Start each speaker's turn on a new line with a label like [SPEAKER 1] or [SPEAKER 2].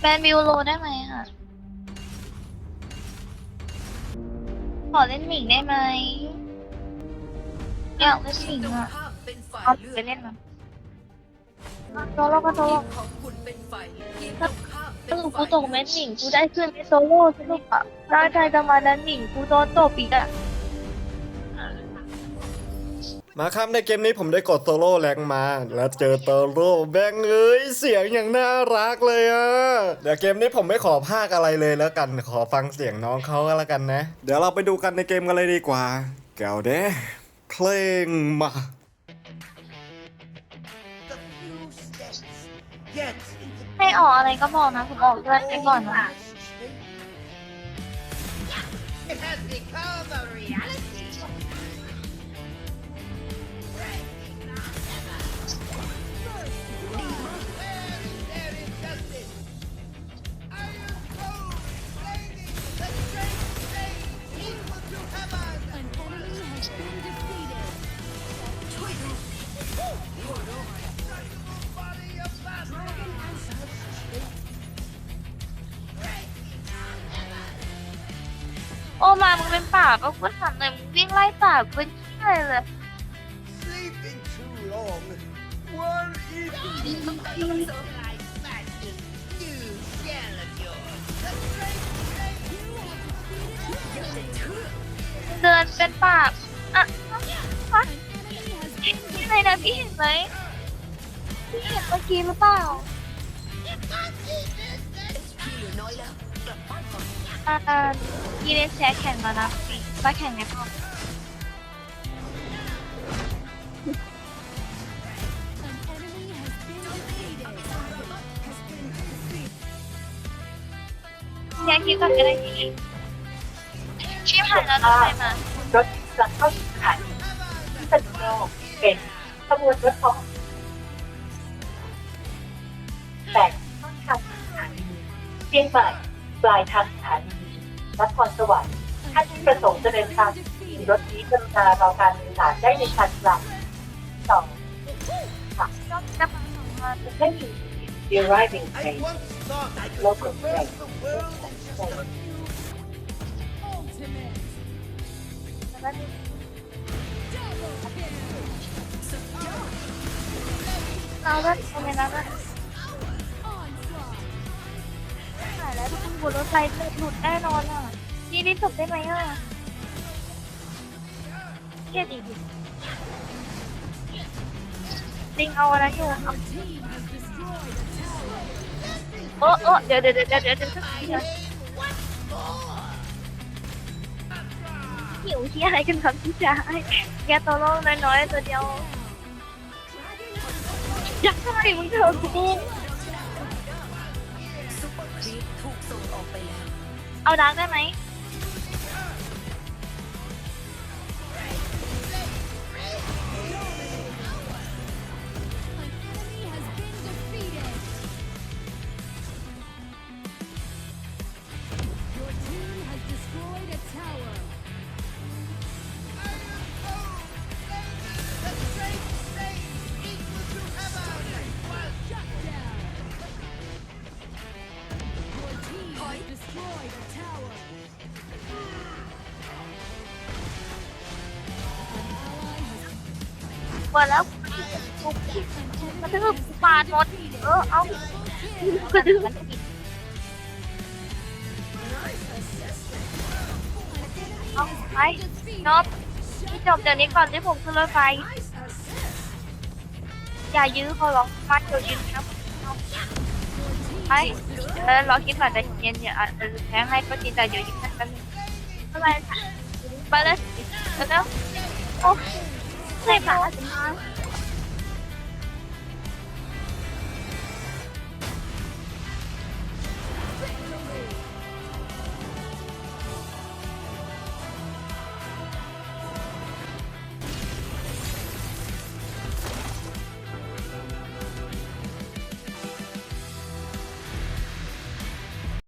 [SPEAKER 1] แบนวิวโลได้ไหมอะ ขอเล่นหมิงได้ไหม อยากเล่นหมิงอะ
[SPEAKER 2] เอา
[SPEAKER 1] ไปเล่นมันโซโล่ก็โซโล่
[SPEAKER 2] มของคุณเป็นฝ่ายทีมตรงข้า
[SPEAKER 1] กูตกเม็ดหมิงกูได้ขึ้นไปโซโล่สรุปอะได้ใจจะมาดันหมิงกูโดนตบอีกอะ
[SPEAKER 3] มาครับในเกมนี้ผมได้กดโซโล่แรงมา แล้วเจอเตโร่แบงเอ้ยเสียงอย่างน่ารักเลยอะเดี๋ยวเกมนี้ผมไม่ขอพากอะไรเลยแล้วกันขอฟังเสียงน้องเขาก็แล้วกันนะ เดี๋ยวเราไปดูกันในเกมกันเลยดีกว่า แก้วเด้เพลงมา
[SPEAKER 4] Get into
[SPEAKER 1] ให้ออกอะไรก็บอกนะผมออกเลือดไปก่อนนะ
[SPEAKER 4] It has become a reality.
[SPEAKER 1] มามึงเป็นป่าปะกูถามหน่อยมึงวิ่งไล่ป่ากูเป็นที่อะไรเลย
[SPEAKER 4] Sleeping too long. One evening. Like magic. New shell of yours. The great stage
[SPEAKER 1] เดินเป็นป่าอะฮะ
[SPEAKER 5] Enemy has been
[SPEAKER 1] ที่ไหนนะพี่เห็นไหมพี่เห็นเมื่อกี้หรือเปล่า
[SPEAKER 2] ที่เหลือน้อยแล้วกลับบ้าน ก่อน
[SPEAKER 1] อ่าพี่เล่นแชร์แข่งแล้วนะมาแข่งในพ่อแชร์คลิปก่อนก็ได้พี่ชิมหายแล้วทำไมมาร
[SPEAKER 6] ถจะเข้าสู่สถานีพิษณุโลกเป็นขบวนรถของแต่ต้นทางสถานีเชียงใหม่ปลายทางสถานี นครสวรรค์ท่านที่ประสงค์จะเดินทางรถนี้กรุณารอการโดยสารได้ในคันหลังสอง
[SPEAKER 1] จะมา
[SPEAKER 6] ไม่มี The arriving
[SPEAKER 4] I
[SPEAKER 6] train
[SPEAKER 4] once thought I could
[SPEAKER 6] Local
[SPEAKER 4] traverse
[SPEAKER 6] train.
[SPEAKER 4] the world in just a
[SPEAKER 5] Ultimate.
[SPEAKER 1] แล้วนี่
[SPEAKER 5] Double kill.
[SPEAKER 1] เราก็ทำไมนะ บนรถไฟหลุดแน่นอนอะนี่รีบจบได้ไหมอะเครียดอีกลิงเอาอะไรอยู่เอาโอ้โอ้เดี๋ยวเดี๋ยวเดี๋ยวเดี๋ยวเดี๋ยวเดี๋ยวเดี๋ยวหิวที่อะไรกันครับพี่ชายแกตัวโล่งน้อยๆตัวเดียวยากได้มึงเถอะกู
[SPEAKER 2] ส่งออกไปแล้ว
[SPEAKER 1] เอาดาร์กได้ไหม เปิดแล้วกูมันจะคือปาดหมดเออเอาก็ดึงมันอีกเอาไปนบที่จบเดี๋ยวนี้ก่อนที่ผมขึ้นรถไฟอย่ายื้อเขาหรอกมาเดี๋ยวยื้อนะไปเออรอคิดก่อนใจเย็นๆอย่าอะเออแทงให้ก็จริงแต่เดี๋ยวยื้อกันแป๊บนึงอะไรไปเลยเร็วๆโอ้ ใช่ปะ